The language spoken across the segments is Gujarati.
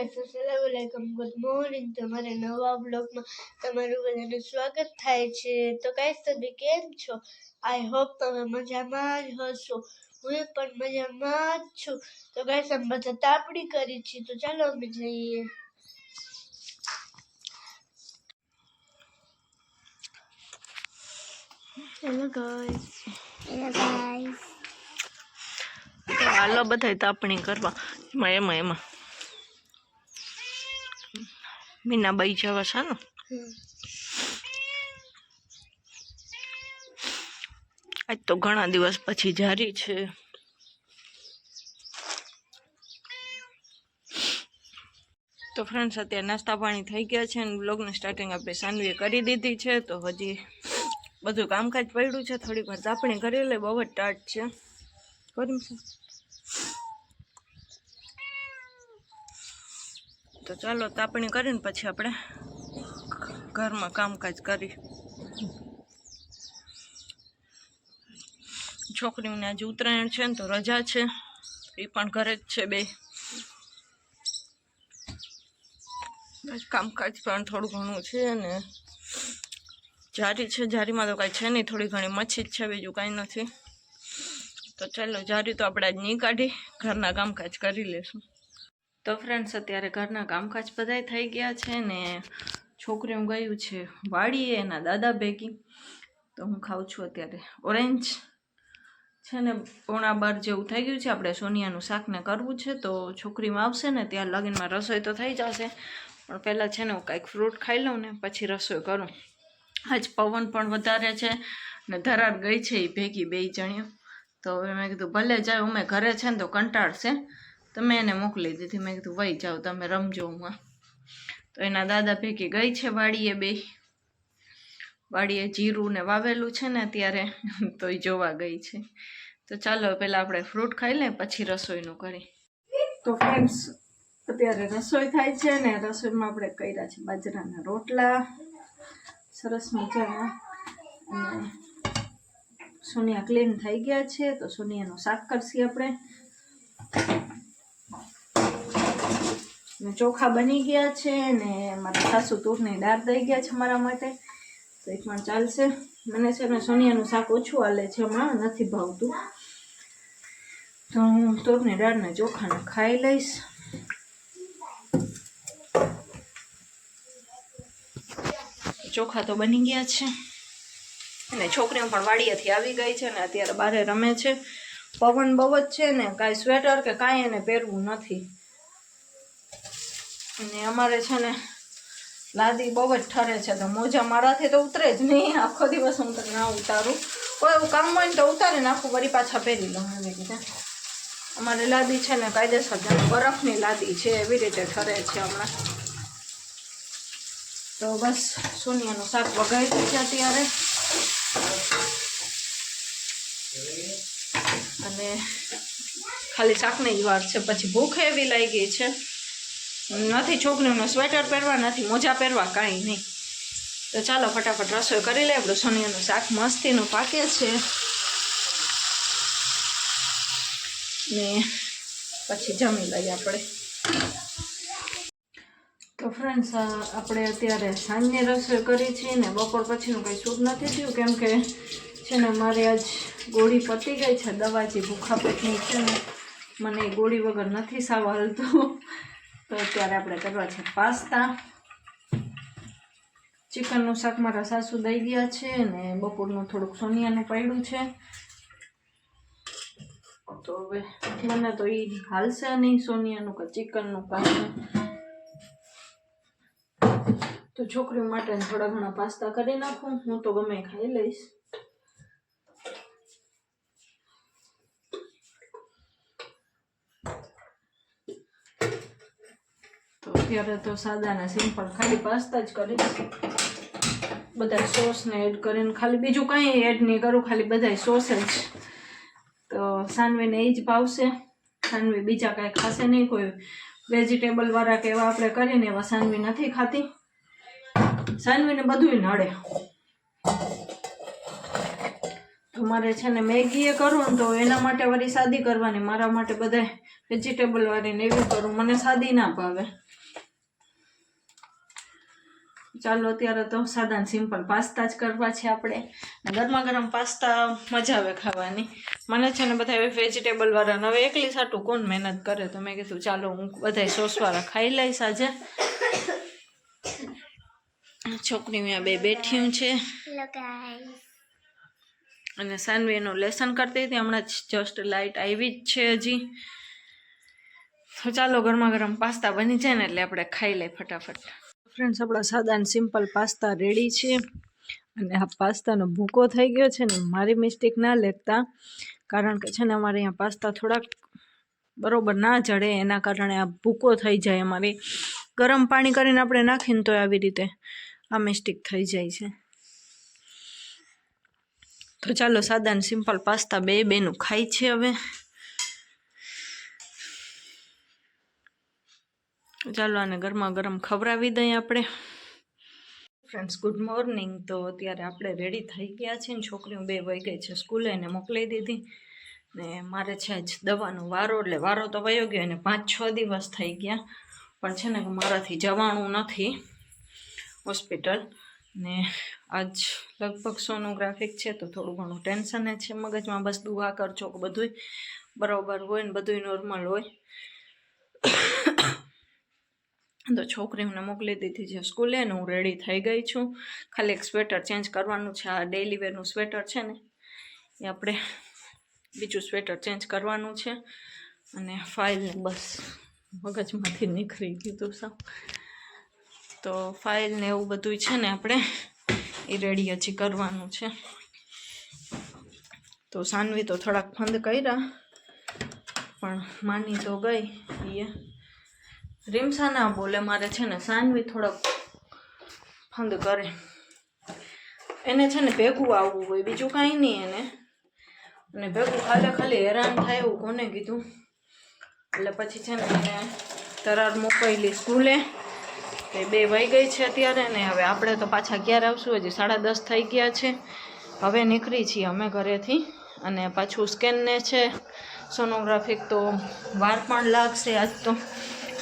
ગાઈસ અસલામુ અલૈકુમ ગુડ મોર્નિંગ તમારા નવા બ્લોગમાં તમારું બધાનું સ્વાગત થાય છે. તો ગાઈસ તમે કેમ છો? આઈ હોપ તમે મજામાં જ હશો. હું પણ મજામાં જ છું. તો ગાઈસ અમે બધા તાપડી કરી છે. તો ચાલો અમે જઈએ. હેલો ગાઈસ હેલો ગાઈસ હાલો બધા તાપણી કરવા. એમાં એમાં એમાં. મીનાબાઈ જવા છે ને. આજ તો ઘણા દિવસ પછી જારી છે. તો ફ્રેન્ડ્સ અત્યારે નાસ્તા પાણી થઈ ગયા છે અને બ્લોગની સ્ટાર્ટિંગ આપણે સાનવીએ કરી દીધી છે. તો હજી બધું કામકાજ પડ્યું છે. થોડીક વાર તાપણી કરી લે, બહુ જ ટાટ છે. તો ચાલો તાપણી કરીને પછી આપણે ઘરમાં કામકાજ કરી છોકરીઓને આજે ઉત્તરાયણ છે ને તો રજા છે. એ પણ ઘરે જ છે બે. કામકાજ પણ થોડું ઘણું છે ને જારી છે. જારીમાં તો કાંઈ છે નહીં. થોડી ઘણી મચ્છી છે, બીજું કાંઈ નથી. તો ચાલો, જારી તો આપણે આજ નહીં કાઢી. ઘરના કામકાજ કરી લેશું. તો ફ્રેન્ડ્સ અત્યારે ઘરના કામકાજ બધાય થઈ ગયા છે ને છોકરીઓ ગયું છે વાડીએ, એના દાદા ભેગી. તો હું ખાઉં છું અત્યારે ઓરેન્જ છે ને, પોણા બાર જેવું થઈ ગયું છે. આપણે સોનિયાનું શાકને કરવું છે તો છોકરીમાં આવશે ને, ત્યાં લગીનમાં રસોઈ તો થઈ જશે. પણ પહેલાં છે ને, હું કાંઈક ફ્રૂટ ખાઈ લઉં ને, પછી રસોઈ કરું. આજ પવન પણ વધારે છે ને, ધરાર ગઈ છે એ ભેગી બે જણીઓ. તો હવે મેં કીધું ભલે જાય, અમે ઘરે છે ને, તો કંટાળશે. તમે એને મોકલી દીધી. મેં કીધું, વહી જાઓ, તમે રમજો હું તો એના દાદા ભેગી ગઈ છે વાડીએ બે. વાડીએ જીરું ને વાવેલું છે ને અત્યારે, તો એ જોવા ગઈ છે. તો ચાલો પહેલાં આપણે ફ્રૂટ ખાઈ લઈએ પછી રસોઈનું કરી તો ફ્રેન્ડ્સ અત્યારે રસોઈ થાય છે ને રસોઈમાં આપણે કર્યા છે બાજરાના રોટલા. સરસ મજાના. અને સોનિયા ક્લીન થઈ ગયા છે, તો સોનિયાનું શાક કરશી આપણે. ને ચોખા બની ગયા છે ને મારા સાસુ તૂરની દાળ દઈ ગયા છે મારા માટે. તો એ પણ ચાલશે. મને છે ને સોનિયાનું શાક ઓછું હાલે છે હમણાં, નથી ભાવતું. તો હું તૂરની દાળને ચોખાને ખાઈ લઈશ. ચોખા તો બની ગયા છે. અને છોકરીઓ પણ વાડિયાથી આવી ગઈ છે ને અત્યારે બારે રમે છે. પવન બહુ જ છે ને, કાંઈ સ્વેટર કે કાંઈ એને પહેરવું નથી. અને અમારે છે ને લાદી બહુ જ ઠરે છે, તો મોજા મારાથી તો ઉતરે જ નહીં. આખો દિવસ હું તો ના ઉતારું. કોઈ એવું કામ હોય ને તો ઉતારી નાખું વળી પાછા પહેરી લઉં એવી રીતે અમારી લાદી છે ને કાયદેસર બરફની લાદી છે, એવી રીતે ઠરે છે હમણાં. તો બસ સોનિયાનું શાક વઘાર્યું છે અત્યારે. અને ખાલી શાકની જ વાર છે, પછી ભૂખ એવી લાગી છે. નથી છોકરીઓને સ્વેટર પહેરવા, નથી મોજા પહેરવા, કાંઈ નહીં. તો ચાલો ફટાફટ રસોઈ કરી લે. આપણું સોનિયાનું શાક મસ્તીનું પાકે છે. ને પછી જમી લઈએ આપણે. તો ફ્રેન્ડ્સ આપણે અત્યારે સાંજની રસોઈ કરી છે ને બપોર પછીનું કંઈ શૂટ નથી થયું, કેમ કે છે ને મારે આજ ગોળી પતી ગઈ છે દવાજી ભૂખા પેટની છે ને. મને ગોળી વગર નથી સાવ હાલતું. તો અત્યારે આપણે કરવા છે પાસ્તા. ચિકનનું શાક મારા સાસુ દઈ ગયા છે ને બપોરનું થોડુંક સોનિયાને પડ્યું છે. તો હવે મને તો એ હાલશે નહીં, સોનિયાનું કે ચિકનનું કાંઈ તો છોકરીઓ માટે થોડા ઘણા પાસ્તા કરી નાખું. હું તો ગમે ખાઈ લઈશ તો અત્યારે તો સાદાને સિમ્પલ ખાલી પાસ્તા જ કરીશ બધા સોસને એડ કરીને ખાલી બીજું કંઈ એડ નહીં કરું, ખાલી બધા જ. તો સાનવીને એ જ ભાવશે. સાનવી બીજા કાંઈ ખાશે નહીં, કોઈ વેજીટેબલવાળા કે એવા આપણે કરીને એવા સાનવી નથી ખાતી. સાનવીને બધું નડે. તો મારે છે ને મેગી એ કરું ને તો એના માટે વળી સાદી કરવાની, મારા માટે બધા વેજીટેબલ વાળી ને એવી કરું. મને સાદી ના ભાવે. ચાલો અત્યારે તો સાદા સિમ્પલ પાસ્તા જ કરવા છે આપણે. ગરમા ગરમ પાસ્તા મજા આવે ખાવાની. મને છે ને બધા વેજીટેબલ વાળાને હવે એકલી સાટું કોણ મહેનત કરે? તો મેં કીધું ચાલો હું બધા સોસવાળા ખાઈ લઈશ આજે. છોકરી અહીંયા બે બેઠ્યું છે. અને સાનવીનું લેસન કરતી હતી. હમણાં જ જસ્ટ લાઇટ આવી જ છે હજી. તો ચાલો ગરમા ગરમ પાસ્તા બની જાય ને એટલે આપણે ખાઈ લઈએ ફટાફટ. ફ્રેન્ડ્સ આપણા સાદા અને સિમ્પલ પાસ્તા રેડી છે. અને આ પાસ્તાનો ભૂકો થઈ ગયો છે ને મારી મિસ્ટેક ના લેતા. કારણ કે છે ને અમારે અહીંયા પાસ્તા થોડાક બરોબર ના જડે, એના કારણે આ ભૂકો થઈ જાય અમારી. ગરમ પાણી કરીને આપણે નાખીને તો આવી રીતે આ મિસ્ટેક થઈ જાય છે. તો ચાલો સાદા અને સિમ્પલ પાસ્તા બે બેનું ખાય છે હવે. ચાલો આને ગરમા ગરમ ખવડાવી દઈએ આપણે. ફ્રેન્ડ્સ ગુડ મોર્નિંગ તો અત્યારે આપણે રેડી થઈ ગયા છીએ ને છોકરીઓ બે વહી ગઈ છે સ્કૂલે એને મોકલી દીધી. ને મારે છે જ દવાનો વારો, એટલે વારો તો વયો ગયો અને પાંચ છ દિવસ થઈ ગયા. પણ છે ને મારાથી જવાનું નથી હોસ્પિટલ. ને આજ લગભગ સોનોગ્રાફિક છે તો થોડું ઘણું ટેન્શન છે મગજમાં. બસ દુઆ કરજો કે બધુંય બરાબર હોય ને બધુંય નોર્મલ હોય. તો છોકરીઓને મોકલી દીધી છે સ્કૂલે ને હું રેડી થઈ ગઈ છું. ખાલી એક સ્વેટર ચેન્જ કરવાનું છે. આ ડેલી વેરનું સ્વેટર છે ને, એ આપણે બીજું સ્વેટર ચેન્જ કરવાનું છે. અને ફાઇલને બસ મગજમાંથી નીકળી ગયું સાવ. તો ફાઇલ ને એવું બધું છે ને આપણે એ રેડી હજી કરવાનું છે. તો સાનવી તો થોડાક ફંદ કર્યા, પણ માની તો ગઈ એ રીમસા ના બોલે, મારે છે ને સાનવી થોડોક ફંદ કરે. એને છે ને ભેગું આવવું હોય, બીજું કાંઈ નહીં એને. અને ભેગું ખાલી ખાલી હેરાન થાય એવું કોને કીધું? એટલે પછી છે ને એને તરાર મોકલી સ્કૂલે. એ બે વહી ગઈ છે અત્યારે ને હવે આપણે તો પાછા ક્યારે આવશું? હજી સાડા દસ થઈ ગયા છે. હવે નીકળી છીએ અમે ઘરેથી. અને પાછું સ્કેનને છે. સોનોગ્રાફિક તો વાર પણ લાગશે આજ તો.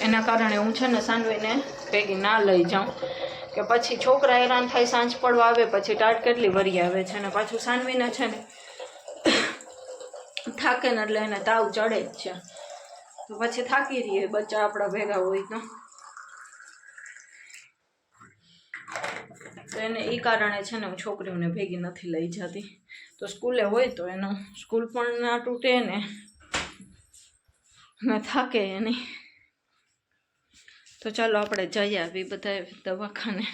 એના કારણે હું છે ને સાંડવીને ભેગી ના લઈ જાઉં. કે પછી છોકરા હેરાન થાય, સાંજ પડવા આવે, પછી ટાટ કેટલી વરી આવે છે ને પાછું સાંડવીને છે ને થાકે ને એટલે એને તાવ ચડે જ છે. તો પછી થાકી રહીએ બચ્ચા આપણા ભેગા હોય તો. તો એને એ કારણે છે ને હું છોકરીઓને ભેગી નથી લઈ જતી. તો સ્કૂલે હોય તો એનો સ્કૂલ પણ ના તૂટે ને થાકે એની. તો ચાલો આપણે જઈએ આવી બધા દવાખાને.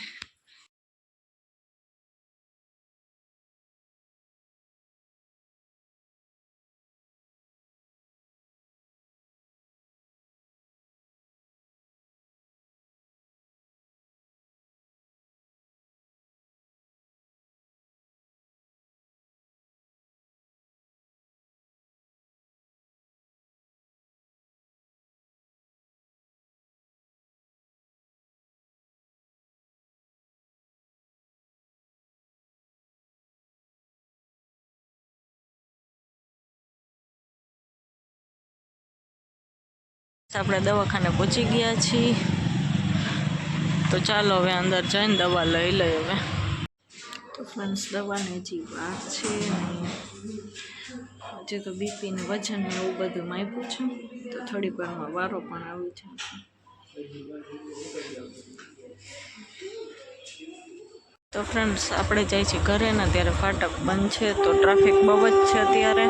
આપણે દવાખાને પહોંચી ગયા છીએ. તો ચાલો હવે અંદર જઈને દવા લઈ લઈએ હવે. તો ફ્રેન્ડ્સ દવાની હજી વાર છે હજી તો બીપીને વજન એવું બધું માપ્યું છે. તો થોડીક વારમાં વારો પણ આવી છે તો ફ્રેન્ડ્સ આપણે જાય છીએ ઘરે ને ત્યારે ફાટક બંધ છે. તો ટ્રાફિક બહુ જ છે અત્યારે.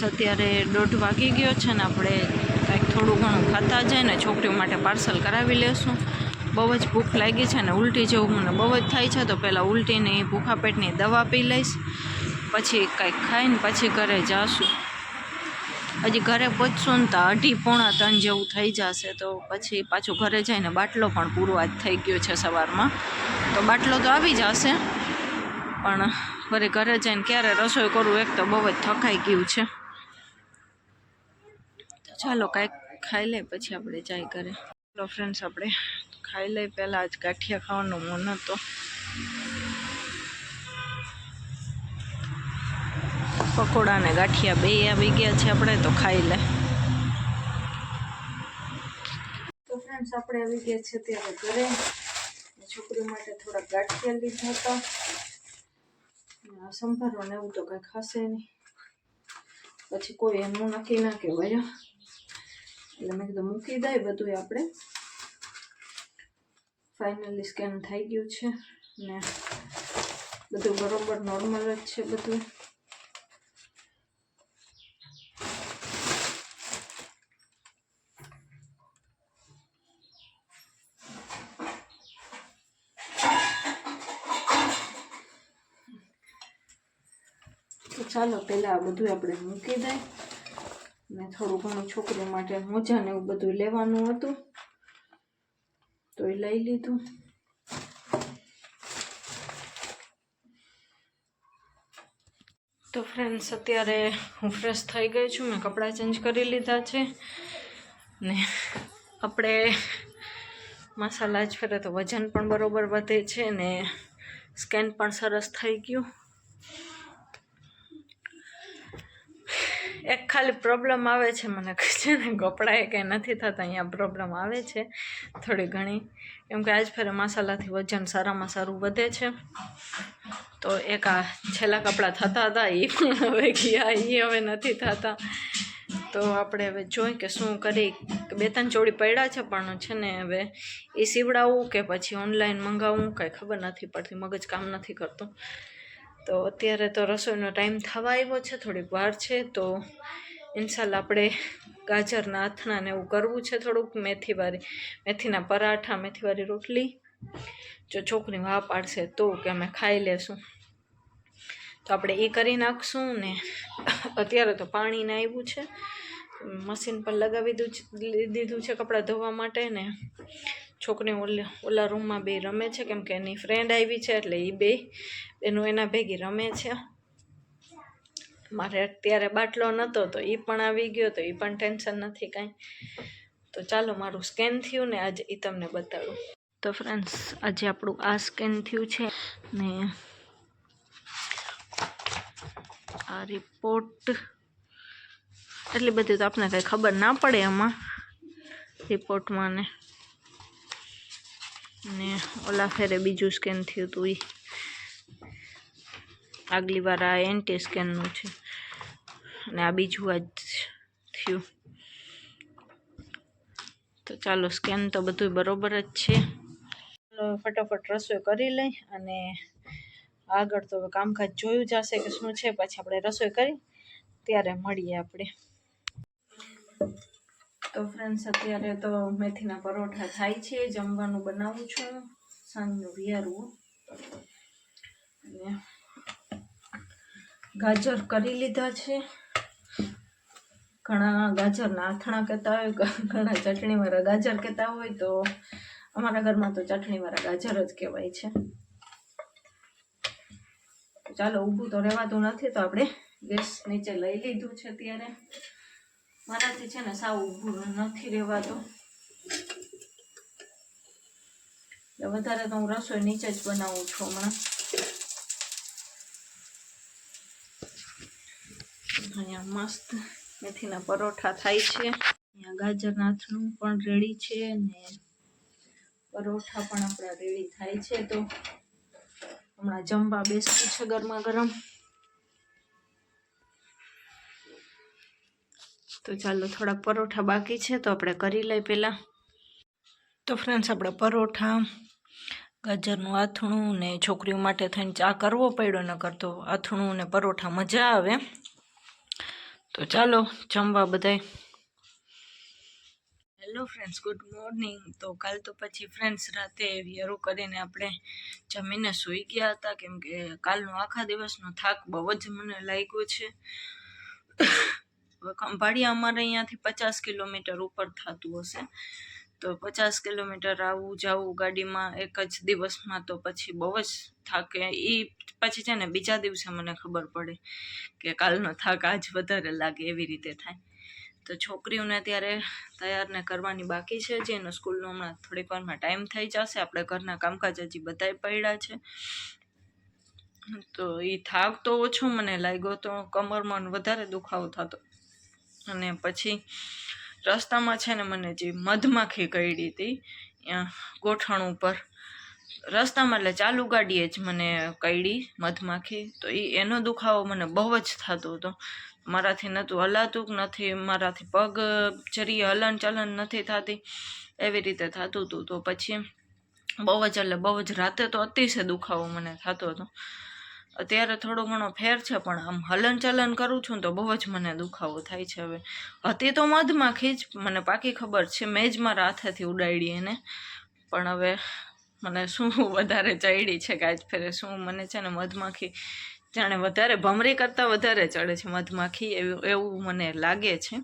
તો અત્યારે દોઢ વાગી ગયો છે ને આપણે કંઈક થોડું ઘણું ખાતા જાય ને છોકરીઓ માટે પાર્સલ કરાવી લેશું. બહુ જ ભૂખ લાગી છે ને ઉલટી જેવું મને બહુ જ થાય છે, તો પહેલાં ઉલટીની ભૂખા પેટની દવા પી લઈશ, પછી કંઈક ખાઈને પછી ઘરે જાશું. હજી ઘરે પહોંચશું ને તો અઢી પોણા ત્રણ જેવું થઈ જશે, તો પછી પાછું ઘરે જઈને બાટલો પણ પૂરો આજ થઈ ગયો છે સવારમાં. તો બાટલો તો આવી જશે, પણ ઘરે ઘરે જઈને ક્યારે રસોઈ કરવું એક તો બહુ જ થકાઈ ગયું છે. ચાલો કાંઈક ખાઈ લઈ પછી આપણે જાય કરે ચાલો ફ્રેન્ડ્સ આપણે ખાઈ લઈ પહેલાં આજ ગાંઠિયા ખાવાનું મન હતો. પકોડા ને ગાંઠિયા બે આવી ગયા છે આપણે, તો ખાઈ લે. તો ફ્રેન્ડ્સ આપણે આવી ગયા છે ત્યારે ઘરે. છોકરી માટે થોડા ગાંઠિયા લીધા હતા. સંભારો ને એવું તો કંઈ ખાશે નહીં. પછી કોઈ એમનું નક્કી ના કહેવાય. એટલે મેં કીધું મૂકી દઈએ બધું આપણે. ફાઇનલી સ્કેન થઈ ગયું છે ને બધું બરોબર નોર્મલ જ છે બધું. ચાલો, પહેલાં આ બધું આપણે મૂકી દઈએ ને થોડું ઘણું છોકરી માટે મોજા ને એવું બધું લેવાનું હતું. તો એ લઈ લીધું. તો ફ્રેન્ડ્સ અત્યારે હું ફ્રેશ થઈ ગઈ છું. મેં કપડાં ચેન્જ કરી લીધા છે. ને આપણે મસાલા જ ફેરે તો વજન પણ બરોબર વધે છે ને સ્કેન પણ સરસ થઈ ગયું. એક ખાલી પ્રોબ્લેમ આવે છે મને છે ને કપડાએ કંઈ નથી થતા, અહીંયા પ્રોબ્લેમ આવે છે થોડી ઘણી. કેમ કે આજ ફેરે મસાલાથી વજન સારામાં સારું વધે છે. તો એક આ છેલ્લા કપડાં થતા હતા એ પણ હવે ગયા એ હવે નથી થતા. તો આપણે હવે જોઈ કે શું કરી. બે ત્રણ જોડી પડ્યા છે, પણ છે ને હવે એ સીવડાવવું કે પછી ઓનલાઈન મંગાવવું કાંઈ ખબર નથી પડતી, મગજ કામ નથી કરતું. તો અત્યારે તો રસોઈનો ટાઈમ થવા આવ્યો છે, થોડીક વાર છે, તો ઇન્શાલ્લાહ આપણે ગાજરના અથણાને એવું કરવું છે થોડુંક, મેથીવાળી, મેથીના પરાઠા, મેથીવાળી રોટલી. જો છોકરી વાહ પાડશે તો કે અમે ખાઈ લેશું. તો આપણે એ કરી નાખશું ને અત્યારે તો પાણીને આવ્યું છે. મશીન પર લગાવી દીધું દીધું છે કપડાં ધોવા માટે ને. છોકરી ઓલા રૂમમાં બે રમે છે, કેમ કે એની ફ્રેન્ડ આવી છે એટલે એ બે, એનું એના ભેગી રમે છે. મારે અત્યારે બાટલો નહોતો તો એ પણ આવી ગયો, તો એ પણ ટેન્શન નથી કાંઈ. તો ચાલો, મારું સ્કેન થયું ને આજે એ તમને બતાડું તો ફ્રેન્ડ્સ આજે આપણું આ સ્કેન થયું છે ને આ રિપોર્ટ એટલી બધી તો આપણે કંઈ ખબર ના પડે એમાં રિપોર્ટમાં ને. ને ઓલા ફેરે બીજું સ્કેન થયું હતું એ આગલી વાર આ એન્ટી સ્કેનનું છે. અને આ બીજું આજ થયું. તો ચાલો સ્કેન તો બધું બરોબર જ છે. ફટાફટ રસોઈ કરી લઈ અને આગળ તો કામકાજ જોયું જશે કે શું છે. પછી આપણે રસોઈ કરી, ત્યારે મળીએ આપણે. તો ફ્રેન્ડ્સ અત્યારે તો મેથીના પરોઠા થાય છે. જમવાનું બનાવું છું. સાંજનું વિયારવું અને ગાજર કરી લીધા છે. ઘણા ગાજરના આથણા કહેતા હોય ઘણા ચટણીવાળા ગાજર કહેતા હોય તો અમારા ઘરમાં તો ચટણીવાળા ગાજર જ કહેવાય છે. ચાલો, ઊભું તો રહેવાતું નથી તો આપણે ગેસ નીચે લઈ લીધું છે ત્યારે મારાથી છે ને સાવ ઊભું નથી રહેવાતું. એટલે વધારે તો હું રસોઈ નીચે જ બનાવું છું હમણાં. અહીંયા મસ્ત મેથીના પરોઠા થાય છે. અહીંયા ગાજરના નાથનું પણ રેડી છે ને પરોઠા પણ આપણા રેડી થાય છે તો હમણાં જમવા બેસતું છે ગરમા ગરમ. તો ચાલો થોડાક પરોઠા બાકી છે તો આપણે કરી લઈએ પહેલાં. તો ફ્રેન્ડ્સ આપણે પરોઠા, ગાજરનું આથણું ને છોકરીઓ માટે થઈને ચા કરવો પડ્યો ન કરતો આથણું ને પરોઠા મજા આવે. તો ચાલો જમવા બધાય. હેલો ફ્રેન્ડ્સ ગુડ મોર્નિંગ તો કાલ તો પછી ફ્રેન્ડ્સ રાતે વિયરો કરીને આપણે જમીને સૂઈ ગયા હતા, કેમ કે કાલનો આખા દિવસનો થાક બહુ જ મને લાગ્યો છે. ખંભાળિયા અમારે અહીંયાથી પચાસ કિલોમીટર ઉપર થતું હશે. તો પચાસ કિલોમીટર આવવું જવું ગાડીમાં એક જ દિવસમાં તો પછી બહુ જ થાકે. એ પછી છે ને બીજા દિવસે મને ખબર પડે કે કાલનો થાક આજ વધારે લાગે એવી રીતે થાય. તો છોકરીઓને ત્યારે તૈયારને કરવાની બાકી છે. જે એનો સ્કૂલનો હમણાં થોડીક વારમાં ટાઈમ થઈ જશે. આપણે ઘરના કામકાજ હજી બધાય પડ્યા છે. તો એ થાક તો ઓછો મને લાગ્યો તો કમરમાં વધારે દુખાવો થતો. અને પછી રસ્તામાં છે ને મને જે મધમાખી કરડી હતી ગોઠણ ઉપર. રસ્તામાં એટલે ચાલુ ગાડીએ જ મને કરડી મધમાખી. તો એ એનો દુખાવો મને બહુ જ થતો હતો. મારાથી નહોતું હલાતું નથી, મારાથી પગ જરી હલન ચલન નથી થતી, એવી રીતે થતું હતું તો પછી બહુ જ એટલે બહુ જ રાતે તો અતિશય દુખાવો મને થતો હતો. અત્યારે થોડો ઘણો ફેર છે, પણ આમ હલન ચલન કરું છું તો બહુ જ મને દુખાવો થાય છે હવે. હતી તો મધમાખી જ મને પાકી ખબર છે મેં જ મારા હાથેથી ઉડાડી એને. પણ હવે મને શું વધારે ચડી છે કે આજ ફેરે શું મને છે ને મધમાખી જાણે વધારે ભમરી કરતાં વધારે ચડે છે મધમાખી એવું એવું મને લાગે છે.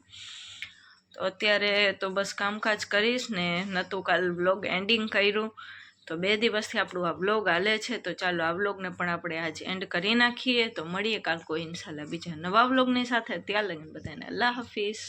તો અત્યારે તો બસ કામકાજ કરીશ ને નહોતું કાલ બ્લોગ એન્ડિંગ કર્યું. તો બે દિવસથી આપણું આ બ્લોગ હાલે છે. તો ચાલો આ બ્લોગને પણ આપણે આજ એન્ડ કરી નાખીએ. તો મળીએ કાલ કોઈ ઇન્શાલ્લાહ બીજા નવા બ્લોગની સાથે. ત્યાં લગીને બધાને અલ્લાહ હાફિઝ.